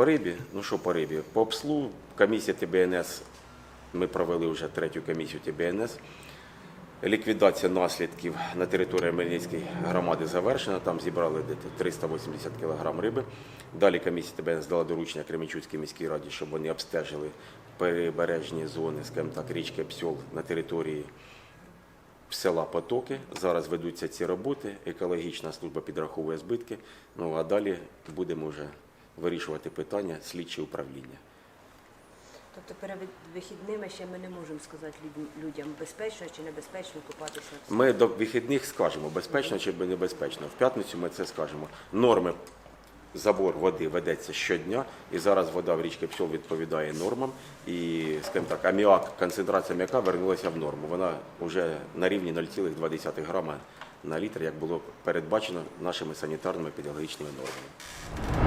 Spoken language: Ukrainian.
По рибі, ну що по рибі? По ПСЛу комісія ТБНС, ми провели вже третю комісію ТБНС. Ліквідація наслідків на території Мельницької громади завершена. Там зібрали 380 кг риби. Далі комісія ТБНС дала доручення Кременчуцькій міській раді, щоб вони обстежили прибережні зони, скажімо так, річки Псьол на території села Потоки. Зараз ведуться ці роботи. Екологічна служба підраховує збитки. Ну а далі будемо вже вирішувати питання слідчі управління. Тобто перед вихідними ще ми не можемо сказати людям, безпечно чи небезпечно купатися. Ми до вихідних скажемо, безпечно чи небезпечно. В п'ятницю ми це скажемо. Норми забор води ведеться щодня, і зараз вода в річці Псьол відповідає нормам. І, скажімо так, аміак, концентрація аміака вернулася в норму. Вона вже на рівні 0,2 грама на літр, як було передбачено нашими санітарними педагогічними нормами.